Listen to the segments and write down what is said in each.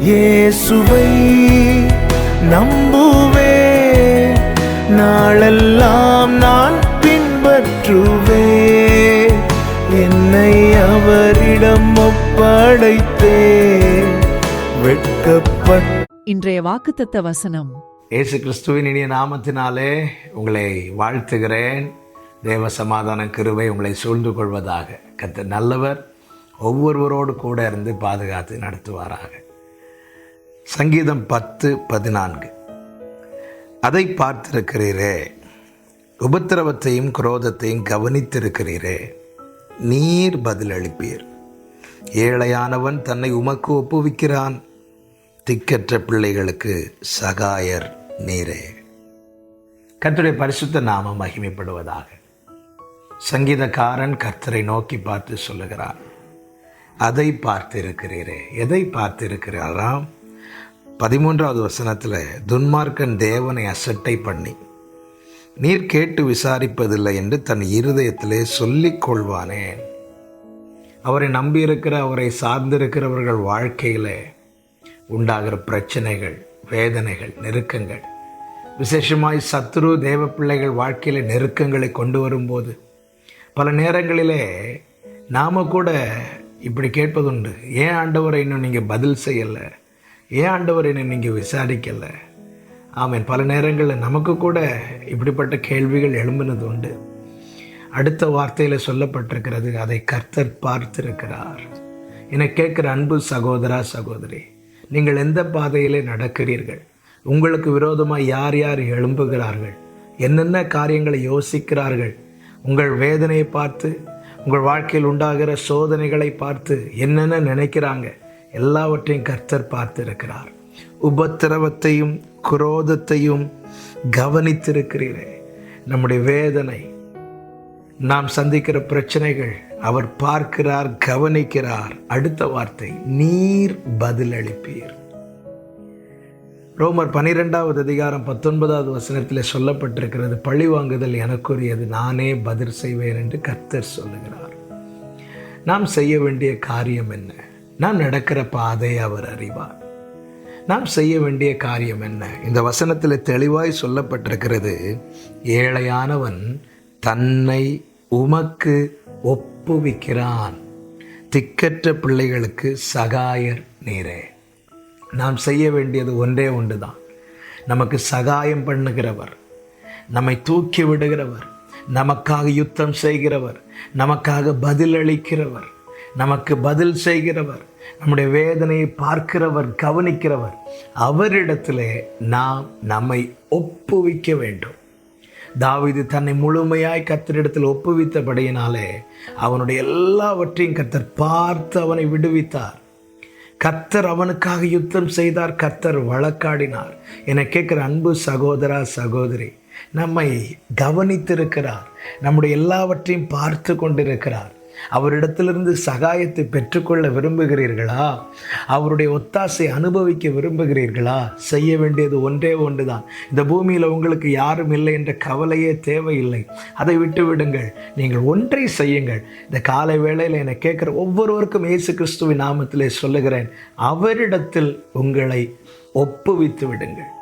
இயேசுவை நம்புவேன் நாளெல்லாம் நான் பின்பற்றுவேன் என்னை அவரிடம் ஒப்படைத்தேன். வெட்கப்பட்ட இன்றைய வாக்குத்தத்த வசனம். இயேசு கிறிஸ்துவின் இனிய நாமத்தினாலே உங்களை வாழ்த்துகிறேன். தேவ சமாதான கிருபை உங்களை சூழ்ந்து கொள்வதாக. கத்த நல்லவர் ஒவ்வொருவரோடு கூட இருந்து பாதுகாத்து நடத்துவாராக. சங்கீதம் பத்து பதினான்கு. அதை பார்த்திருக்கிறீரே உபத்திரவத்தையும் குரோதத்தையும் கவனித்திருக்கிறீரே நீர் பதிலளிப்பீர். ஏழையானவன் தன்னை உமக்கு ஒப்புவிக்கிறான் திக்கற்ற பிள்ளைகளுக்கு சகாயர் நீரே. கர்த்தருடைய பரிசுத்த நாமம் மகிமைப்படுவதாக. சங்கீதக்காரன் கர்த்தரை நோக்கி பார்த்து சொல்லுகிறான் அதை பார்த்திருக்கிறீரே எதை பார்த்திருக்கிறாராம்? பதிமூன்றாவது வசனத்தில் துன்மார்க்கன் தேவனை அசட்டை பண்ணி நீர் கேட்டு விசாரிப்பதில்லை என்று தன் இருதயத்திலே சொல்லிக் கொள்வானேன் அவரை நம்பியிருக்கிற அவரை சார்ந்திருக்கிறவர்கள் வாழ்க்கையில் உண்டாகிற பிரச்சனைகள் வேதனைகள் நெருக்கங்கள் விசேஷமாய் சத்ரு தேவ பிள்ளைகள் வாழ்க்கையில் நெருக்கங்களை கொண்டு வரும்போது பல நேரங்களிலே நாம் கூட இப்படி கேட்பதுண்டு ஏன் ஆண்டவரை இன்னும் நீங்கள் பதில் செய்யலை? ஏன் ஆண்டவர் என்னை நீங்கள் விசாரிக்கலை? ஆமேன். பல நேரங்களில் நமக்கு கூட இப்படிப்பட்ட கேள்விகள் எழும்பினது உண்டு. அடுத்த வார்த்தையில் சொல்லப்பட்டிருக்கிறது அதை கர்த்தர் பார்த்திருக்கிறார். என கேட்குற அன்பு சகோதரா சகோதரி நீங்கள் எந்த பாதையிலே நடக்கிறீர்கள்? உங்களுக்கு விரோதமாக யார் யார் எழும்புகிறார்கள்? என்னென்ன காரியங்களை யோசிக்கிறார்கள்? உங்கள் வேதனையை பார்த்து உங்கள் வாழ்க்கையில் உண்டாகிற சோதனைகளை பார்த்து என்னென்ன நினைக்கிறாங்க? எல்லாவற்றையும் கர்த்தர் பார்த்திருக்கிறார். உபத்திரவத்தையும் குரோதத்தையும் கவனித்திருக்கிறீரே. நம்முடைய வேதனை நாம் சந்திக்கிற பிரச்சனைகள் அவர் பார்க்கிறார் கவனிக்கிறார். அடுத்த வார்த்தை நீர் பதிலளிப்பீர். ரோமர் பனிரெண்டாவது அதிகாரம் பத்தொன்பதாவது வசனத்தில் சொல்லப்பட்டிருக்கிறது பழி வாங்குதல் எனக்குரியது நானே பதில் செய்வேன் என்று கர்த்தர் சொல்லுகிறார். நாம் செய்ய வேண்டிய காரியம் என்ன? நாம் நடக்கிற பாதை அவர் அறிவார். நாம் செய்ய வேண்டிய காரியம் என்ன? இந்த வசனத்தில் தெளிவாய் சொல்லப்பட்டிருக்கிறது ஏழையானவன் தன்னை உமக்கு ஒப்புவிக்கிறான். திக்கற்ற பிள்ளைகளுக்கு சகாயர் நீரே. நாம் செய்ய வேண்டியது ஒன்றே ஒன்று தான் நமக்கு சகாயம் பண்ணுகிறவர் நம்மை தூக்கி விடுகிறவர் நமக்காக யுத்தம் செய்கிறவர் நமக்காக பதிலளிக்கிறவர் நமக்கு பதில் செய்கிறவர் நம்முடைய வேதனையை பார்க்கிறவர் கவனிக்கிறவர் அவரிடத்தில் நாம் நம்மை ஒப்புவிக்க வேண்டும். தாவிது தன்னை முழுமையாய் கத்தரிடத்தில் ஒப்புவித்தபடியினாலே அவனுடைய எல்லாவற்றையும் கத்தர் பார்த்து அவனை விடுவித்தார். கத்தர் அவனுக்காக யுத்தம் செய்தார் கத்தர் வழக்காடினார். என கேட்குற அன்பு சகோதரா சகோதரி நம்மை கவனித்திருக்கிறார் நம்முடைய எல்லாவற்றையும் பார்த்து கொண்டிருக்கிறார். அவரிடத்திலிருந்து சகாயத்தை பெற்றுக்கொள்ள விரும்புகிறீர்களா? அவருடைய ஒத்தாசை அனுபவிக்க விரும்புகிறீர்களா? செய்ய வேண்டியது ஒன்றே ஒன்றுதான். இந்த பூமியில் உங்களுக்கு யாரும் இல்லை என்ற கவலையே தேவையில்லை. அதை விட்டு விடுங்கள். நீங்கள் ஒன்றை செய்யுங்கள். இந்த காலை வேளையில் என்னை கேட்குற ஒவ்வொருவருக்கும் இயேசு கிறிஸ்துவின் நாமத்திலே சொல்லுகிறேன். அவரிடத்தில் உங்களை ஒப்புவித்து விடுங்கள்.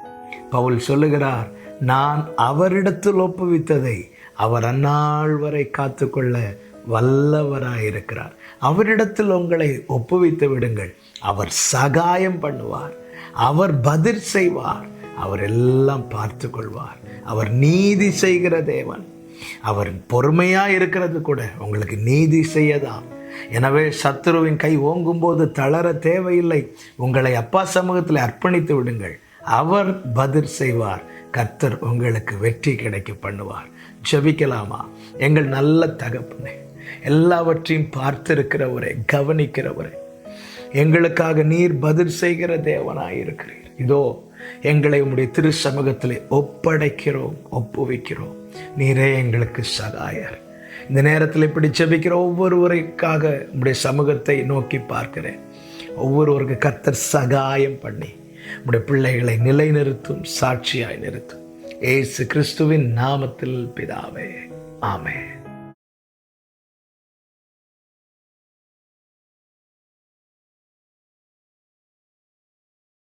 பவுல் சொல்லுகிறார் நான் அவரிடத்தில் ஒப்புவித்ததை அவர் அந்நாள் வரை காத்துக்கொள்ள வல்லவராயிருக்கிறார். அவரிடத்தில் உங்களை ஒப்புவித்து விடுங்கள். அவர் சகாயம் பண்ணுவார். அவர் பதில் செய்வார். அவர் எல்லாம் பார்த்து கொள்வார். அவர் நீதி செய்கிற தேவன். அவர் பொறுமையாக இருக்கிறது கூட உங்களுக்கு நீதி செய்யதான். எனவே சத்ருவின் கை ஓங்கும்போது தளர தேவையில்லை. உங்களை அப்பா சமூகத்தில் அர்ப்பணித்து விடுங்கள். அவர் பதில் செய்வார். கர்த்தர் உங்களுக்கு வெற்றி கிடைக்க பண்ணுவார். ஜபிக்கலாமா? எங்கள் நல்ல தகப்பனே. எல்லாவற்றையும் பார்த்திருக்கிறவரே கவனிக்கிறவரே. எங்களுக்காக நீர் பதில் செய்கிற தேவனாய் இருக்கிறீர். இதோ எங்களை உம்முடைய திரு சமூகத்திலே ஒப்படைக்கிறோம் ஒப்புவிக்கிறோம். நீரே எங்களுக்கு சகாயர். இந்த நேரத்தில் இப்படி செபிக்கிற ஒவ்வொருவருக்காக உடைய சமூகத்தை நோக்கி பார்க்கிறேன். ஒவ்வொருவருக்கு கத்தர் சகாயம் பண்ணி உடைய பிள்ளைகளை நிலைநிறுத்தும் சாட்சியாய் நிறுத்தும். ஏசு கிறிஸ்துவின் நாமத்தில் பிதாவே. ஆமே